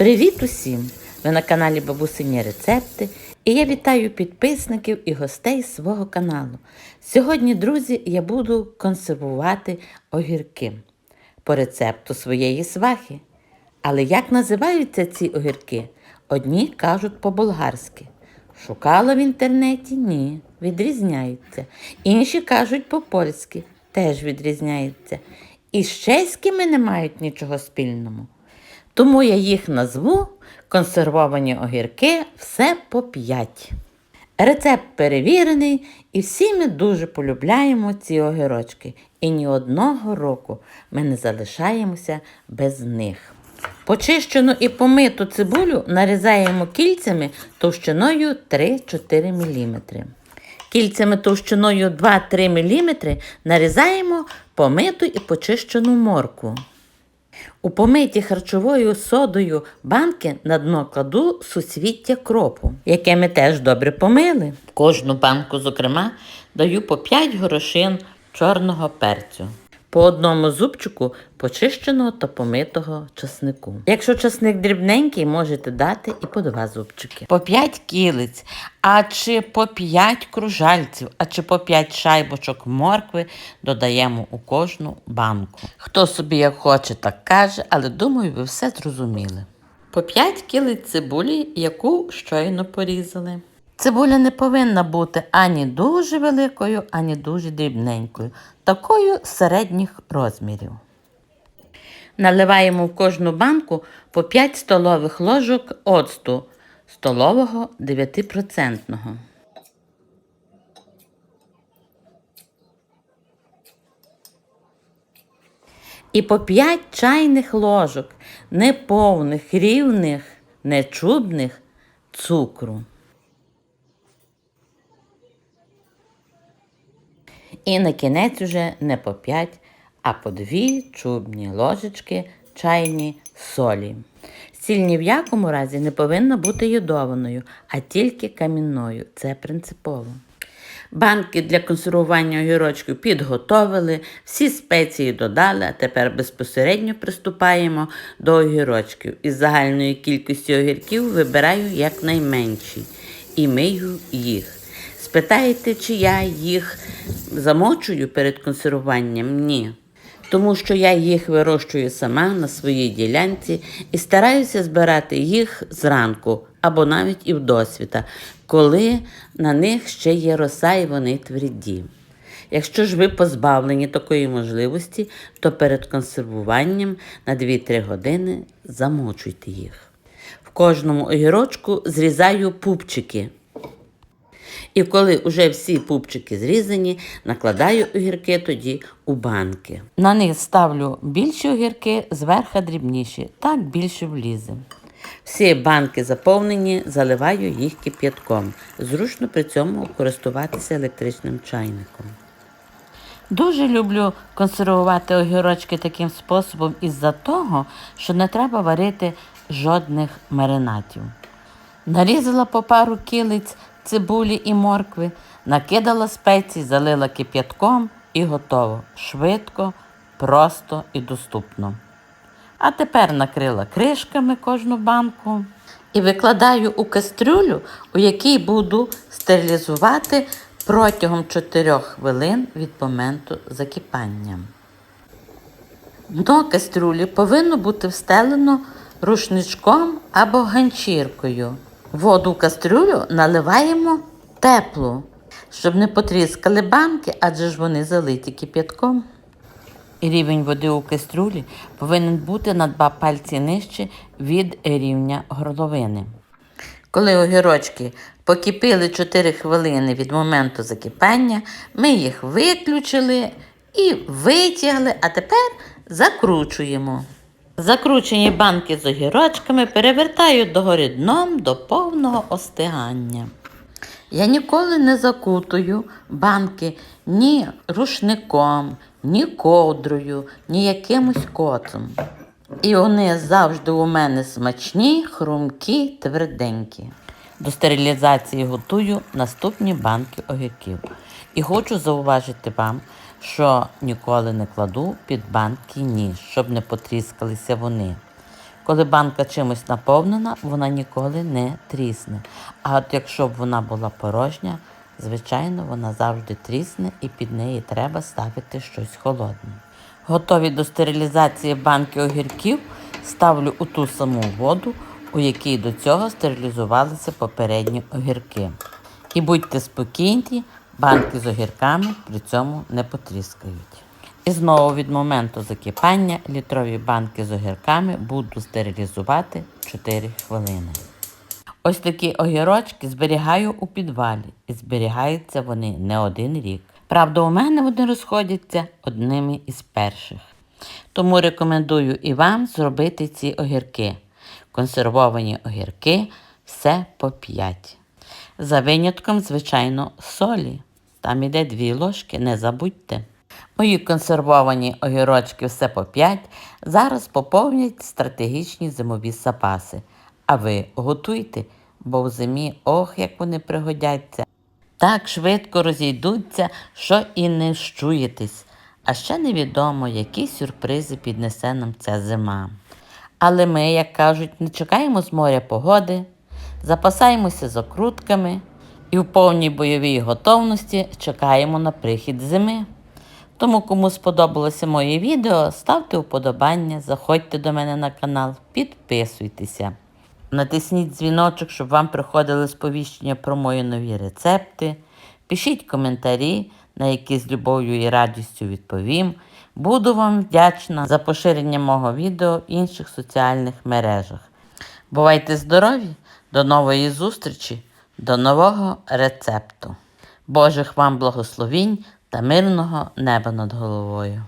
Привіт усім! Ви на каналі Бабусині Рецепти і я вітаю підписників і гостей свого каналу. Сьогодні, друзі, я буду консервувати огірки по рецепту своєї свахи. Але як називаються ці огірки? Одні кажуть по-болгарськи. Шукала в інтернеті? Ні, відрізняються. Інші кажуть по-польськи, теж відрізняються. І з чеськими не мають нічого спільного. Тому я їх назву консервовані огірки все по 5. Рецепт перевірений, і всі ми дуже полюбляємо ці огірочки. І ні одного року ми не залишаємося без них. Почищену і помиту цибулю нарізаємо кільцями товщиною 3-4 мм. Кільцями товщиною 2-3 мм нарізаємо помиту і почищену морку. У помиті харчовою содою банки на дно кладу суцвіття кропу, яке ми теж добре помили. Кожну банку, зокрема, даю по 5 горошин чорного перцю. По одному зубчику почищеного та помитого часнику. Якщо часник дрібненький, можете дати і по два зубчики. По 5 кілиць, а чи по 5 кружальців, а чи по 5 шайбочок моркви додаємо у кожну банку. Хто собі як хоче, так каже, але думаю, ви все зрозуміли. По 5 кілиць цибулі, яку щойно порізали. Цибуля не повинна бути ані дуже великою, ані дуже дрібненькою, такою середніх розмірів. Наливаємо в кожну банку по 5 столових ложок оцту столового 9%. І по 5 чайних ложок неповних, рівних, нечубних цукру. І на кінець уже не по 5, а по 2 чубні ложечки чайні солі. Сіль ні в якому разі не повинна бути йодованою, а тільки камінною. Це принципово. Банки для консервування огірочків підготовили, всі спеції додали, а тепер безпосередньо приступаємо до огірочків. Із загальної кількості огірків вибираю якнайменші і мию їх. Спитаєте, чи я їх замочую перед консервуванням? Ні. Тому що я їх вирощую сама на своїй ділянці і стараюся збирати їх зранку або навіть і вдосвіта, коли на них ще є роса і вони тверді. Якщо ж ви позбавлені такої можливості, то перед консервуванням на 2-3 години замочуйте їх. В кожному огірочку зрізаю пупчики. І коли вже всі пупчики зрізані, накладаю огірки тоді у банки. На них ставлю більші огірки, зверху дрібніші, так більше влізе. Всі банки заповнені, заливаю їх кип'ятком. Зручно при цьому користуватися електричним чайником. Дуже люблю консервувати огірочки таким способом із-за того, що не треба варити жодних маринатів. Нарізала по пару кілиць цибулі і моркви, накидала спеції, залила кип'ятком і готово. Швидко, просто і доступно. А тепер накрила кришками кожну банку і викладаю у кастрюлю, у якій буду стерилізувати протягом 4 хвилин від моменту закипання. Дно кастрюлі повинно бути встелено рушничком або ганчіркою. Воду в кастрюлю наливаємо теплу, щоб не потріскали банки, адже ж вони залиті кип'ятком. Рівень води у кастрюлі повинен бути на два пальці нижче від рівня горловини. Коли огірочки покипіли 4 хвилини від моменту закипання, ми їх виключили і витягли, а тепер закручуємо. Закручені банки з огірочками перевертаю догори дном до повного остигання. Я ніколи не закутую банки ні рушником, ні ковдрою, ні якимось коцом. І вони завжди у мене смачні, хрумкі, тверденькі. До стерилізації готую наступні банки огірків. І хочу зауважити вам, що ніколи не кладу під банки ніж, щоб не потріскалися вони. Коли банка чимось наповнена, вона ніколи не трісне. А от якщо б вона була порожня, звичайно, вона завжди трісне і під неї треба ставити щось холодне. Готові до стерилізації банки огірків ставлю у ту саму воду, у якій до цього стерилізувалися попередні огірки. І будьте спокійні, банки з огірками при цьому не потріскають. І знову від моменту закипання літрові банки з огірками буду стерилізувати 4 хвилини. Ось такі огірочки зберігаю у підвалі, і зберігаються вони не один рік. Правда, у мене вони розходяться одними із перших. Тому рекомендую і вам зробити ці огірки. Консервовані огірки все по 5. За винятком, звичайно, солі. Там іде 2 ложки, не забудьте. Мої консервовані огірочки все по 5 зараз поповнять стратегічні зимові запаси. А ви готуйте, бо в зимі ох, як вони пригодяться. Так швидко розійдуться, що і не щуєтесь. А ще невідомо, які сюрпризи піднесе нам ця зима. Але ми, як кажуть, не чекаємо з моря погоди, запасаємося закрутками і в повній бойовій готовності чекаємо на прихід зими. Тому, кому сподобалося моє відео, ставте вподобання, заходьте до мене на канал, підписуйтеся. Натисніть дзвіночок, щоб вам приходили сповіщення про мої нові рецепти. Пишіть коментарі, на які з любов'ю і радістю відповім. Буду вам вдячна за поширення мого відео в інших соціальних мережах. Бувайте здорові! До нової зустрічі, до нового рецепту. Божих вам благословінь та мирного неба над головою.